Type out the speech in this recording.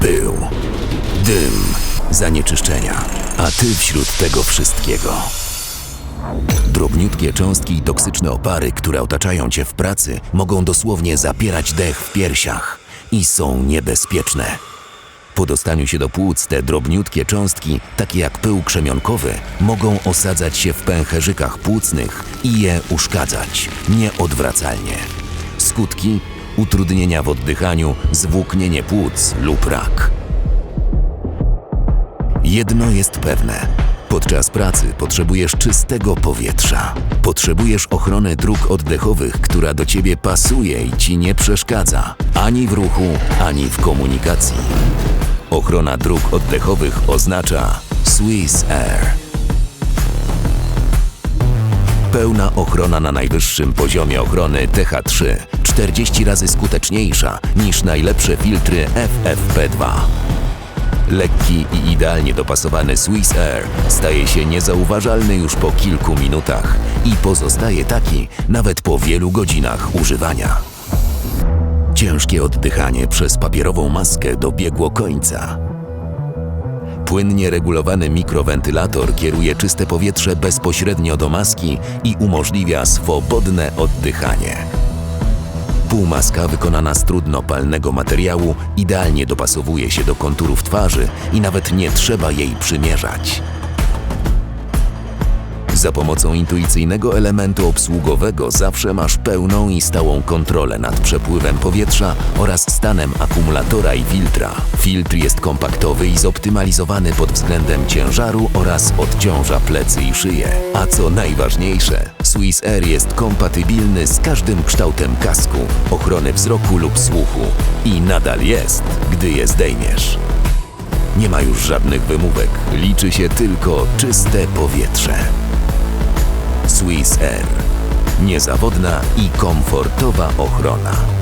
pył, dym, zanieczyszczenia, a ty wśród tego wszystkiego. Drobniutkie cząstki i toksyczne opary, które otaczają cię w pracy, mogą dosłownie zapierać dech w piersiach i są niebezpieczne. Po dostaniu się do płuc te drobniutkie cząstki, takie jak pył krzemionkowy, mogą osadzać się w pęcherzykach płucnych i je uszkadzać nieodwracalnie. Skutki? Utrudnienia w oddychaniu, zwłóknienie płuc lub rak. Jedno jest pewne. Podczas pracy potrzebujesz czystego powietrza. Potrzebujesz ochrony dróg oddechowych, która do ciebie pasuje i ci nie przeszkadza ani w ruchu, ani w komunikacji. Ochrona dróg oddechowych oznacza Swiss Air. Pełna ochrona na najwyższym poziomie ochrony TH3, 40 razy skuteczniejsza niż najlepsze filtry FFP2. Lekki i idealnie dopasowany Swiss Air staje się niezauważalny już po kilku minutach i pozostaje taki nawet po wielu godzinach używania. Ciężkie oddychanie przez papierową maskę dobiegło końca. Płynnie regulowany mikrowentylator kieruje czyste powietrze bezpośrednio do maski i umożliwia swobodne oddychanie. Półmaska wykonana z trudnopalnego materiału idealnie dopasowuje się do konturów twarzy i nawet nie trzeba jej przymierzać. Za pomocą intuicyjnego elementu obsługowego zawsze masz pełną i stałą kontrolę nad przepływem powietrza oraz stanem akumulatora i filtra. Filtr jest kompaktowy i zoptymalizowany pod względem ciężaru oraz odciąża plecy i szyję. A co najważniejsze, Swiss Air jest kompatybilny z każdym kształtem kasku, ochrony wzroku lub słuchu i nadal jest, gdy je zdejmiesz. Nie ma już żadnych wymówek, liczy się tylko czyste powietrze. Swiss Air. Niezawodna i komfortowa ochrona.